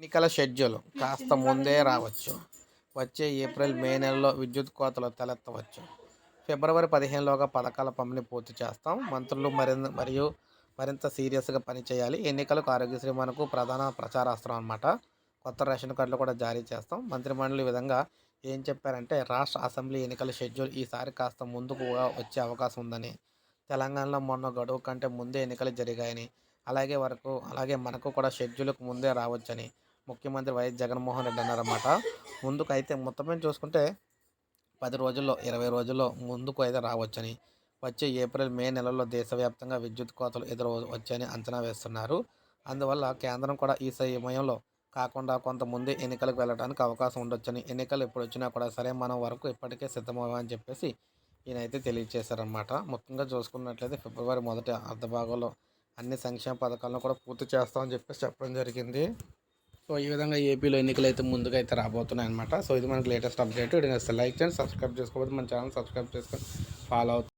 ఎన్నికల షెడ్యూల్ కాస్త ముందే రావచ్చు. వచ్చే ఏప్రిల్ మే నెలలో విద్యుత్ కోతలు తలెత్తవచ్చు. ఫిబ్రవరి పదిహేనులోగా పథకాల పంపిణీ పూర్తి చేస్తాం. మంత్రులు మరింత మరియు మరింత సీరియస్గా పనిచేయాలి ఎన్నికలకు ఆరోగ్యశ్రీ మనకు ప్రధాన ప్రచారాస్త్రం అనమాట కొత్త రేషన్ కార్డులు కూడా జారీ చేస్తాం. మంత్రిమండలి ఈ విధంగా ఏం చెప్పారంటే రాష్ట్ర అసెంబ్లీ ఎన్నికల షెడ్యూల్ ఈసారి కాస్త ముందుకు వచ్చే అవకాశం ఉందని. తెలంగాణలో మొన్న గడువు కంటే ముందే ఎన్నికలు జరిగాయని అలాగే వరకు అలాగే మనకు కూడా షెడ్యూల్కి ముందే రావచ్చని ముఖ్యమంత్రి వైఎస్ జగన్మోహన్ రెడ్డి అన్నారన్నమాట. ముందుకు అయితే మొత్తమే చూసుకుంటే పది రోజుల్లో ఇరవై రోజుల్లో ముందుకు అయితే రావచ్చని వచ్చే ఏప్రిల్ మే నెలలో దేశవ్యాప్తంగా విద్యుత్ కోతలు ఎదురు వచ్చాయని అంచనా వేస్తున్నారు. అందువల్ల కేంద్రం కూడా ఈ సమయంలో కాకుండా కొంతమంది ఎన్నికలకు వెళ్ళడానికి అవకాశం ఉండొచ్చని ఎన్నికలు ఎప్పుడు వచ్చినా కూడా సరే మనం వరకు ఇప్పటికే సిద్ధమవని చెప్పేసి ఈయనైతే తెలియజేశారనమాట ముఖ్యంగా చూసుకున్నట్లయితే ఫిబ్రవరి మొదటి అర్ధ భాగంలో అన్ని సంక్షేమ పథకాలను కూడా పూర్తి చేస్తామని చెప్పేసి చెప్పడం జరిగింది. సో ఈ విధంగా ఏపీలో ఎన్నికలు అయితే ముందుగా అయితే రాబోతున్నాయి అనమాట సో ఇది మనకి లేటెస్ట్ అప్డేట్. ఇది లైక్ చేయండి సబ్స్క్రైబ్ చేసుకోకపోతే మన ఛానల్ సబ్స్క్రైబ్ చేసుకొని ఫాలో అవుతుంది